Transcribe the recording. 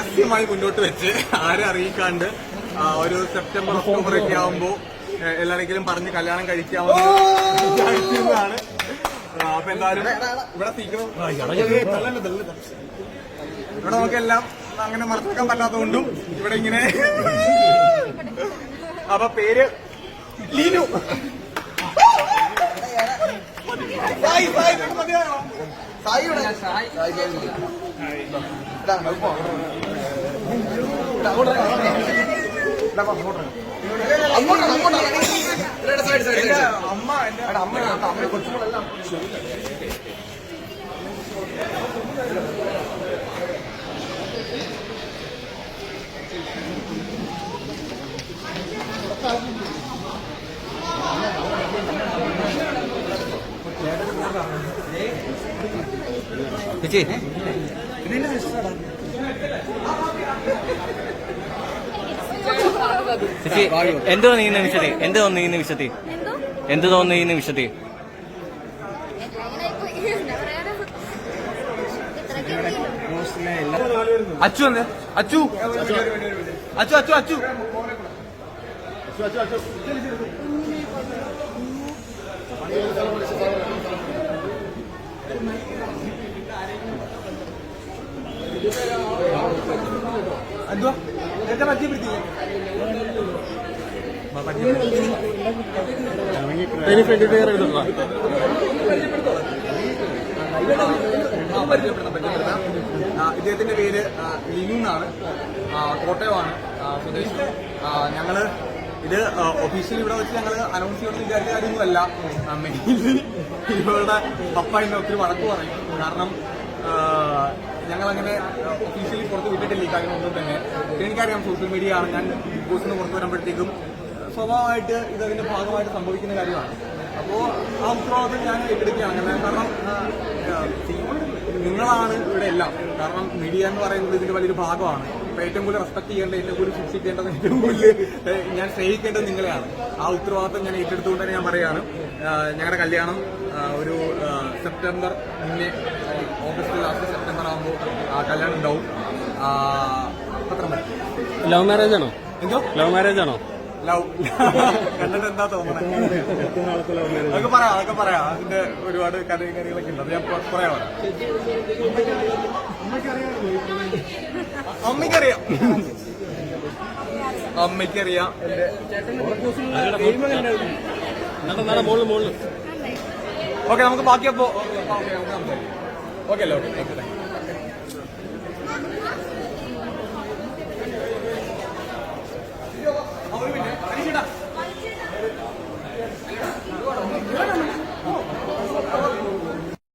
രഹസ്യമായി മുന്നോട്ട് വെച്ച് ആരെ അറിയിക്കാണ്ട് ഒരു സെപ്റ്റംബർ ഒക്ടോബർ ഒക്കെ ആവുമ്പോ ഏഹ്, എല്ലാരെങ്കിലും പറഞ്ഞ് കല്യാണം കഴിക്കാവുന്നതാണ് അപ്പൊ എന്തായാലും ഇവിടെ സീക്രം ഇവിടെ നമുക്കെല്ലാം അങ്ങനെ മറക്കാൻ പറ്റാത്തതുകൊണ്ടും ഇവിടെ ഇങ്ങനെ അപ്പൊ പേര് ലീനു. സായി, സായി, സായി സായി. അമ്മ അമ്മ അമ്മ കൊച്ചുങ്ങളെല്ലാം ചേച്ചി. ചേച്ചി എന്ത് തോന്നി ഈ നിമിഷത്തിൽ എന്ത് തോന്നി ഈ നിമിഷത്തിൽ എന്തോ തോന്നി ഈ നിമിഷത്തിൽ എങ്ങനെയായിപ്പോയി എന്താ പറയാനാ അച്ചു അച്ചു. അച്ചു അച്ചു അച്ചു. എന്തുവാ? എന്റെ ആ, ഇദ്ദേഹത്തിന്റെ പേര് ലിനു എന്നാണ്. കോട്ടയമാണ്. സ്വദേശി. ഞങ്ങൾ ഇത് ഒഫീഷ്യലി ഇവിടെ വെച്ച് ഞങ്ങൾ അനൗൺസ് ചെയ്യണമെന്ന് വിചാരിച്ച കാര്യമൊന്നുമല്ല. മെയിൻലി പപ്പ എന്നെ ഒത്തിരി വടക്ക് പറയും. കാരണം ഞങ്ങളങ്ങനെ ഒഫീഷ്യലി പുറത്ത് വിട്ടിട്ടില്ല ഈ ഒന്നും തന്നെ. എനിക്കറിയാം സോഷ്യൽ മീഡിയ ആണ്. ഞാൻ ബിഗ് ബോസ് നിന്ന് പുറത്ത് വരുമ്പോഴത്തേക്കും സ്വഭാവമായിട്ട് ഇത് അതിന്റെ ഭാഗമായിട്ട് സംഭവിക്കുന്ന കാര്യമാണ്. അപ്പോ ആ ഉത്തരവാദിത്വം ഞാൻ ഏറ്റെടുക്കുകയാണ്. കാരണം നിങ്ങളാണ് ഇവിടെ എല്ലാം. കാരണം മീഡിയ എന്ന് പറയുന്നത് ഇതിന്റെ വലിയൊരു ഭാഗമാണ്. ഏറ്റവും കൂടുതൽ റെസ്പെക്ട് ചെയ്യേണ്ട ഏറ്റവും കൂടുതൽ ശിക്ഷിക്കേണ്ടത് ഏറ്റവും കൂടുതൽ ഞാൻ സ്നേഹിക്കേണ്ടത് നിങ്ങളെയാണ്. ആ ഉത്തരവാദിത്വം ഞാൻ ഏറ്റെടുത്തുകൊണ്ട് തന്നെ ഞാൻ പറയാണ് ഞങ്ങളുടെ കല്യാണം ഒരു സെപ്റ്റംബർ മുന്നേ ഓഗസ്റ്റ് ലാസ്റ്റ് സെപ്റ്റംബർ ആകുമ്പോൾ കല്യാണം ഉണ്ടാവും. പത്രം ലവ് മാരേജ് ആണോ? എന്തോ? ലവ് മാരേജ് ആണോ? ലവ് കണ്ടിട്ട് എന്താ തോന്നുന്നത് അതൊക്കെ പറയാം അതൊക്കെ പറയാം അതിന്റെ ഒരുപാട് കഥയും കാര്യങ്ങളൊക്കെ ഉണ്ട്. അത് ഞാൻ പറയാം. അമ്മയ്ക്കറിയാം. അമ്മയ്ക്കറിയാം. എന്റെ ഓക്കെ നമുക്ക് ബാക്കി അപ്പോ ഓക്കെ ഓക്കെ അല്ലേ ഓക്കെ താങ്ക് യു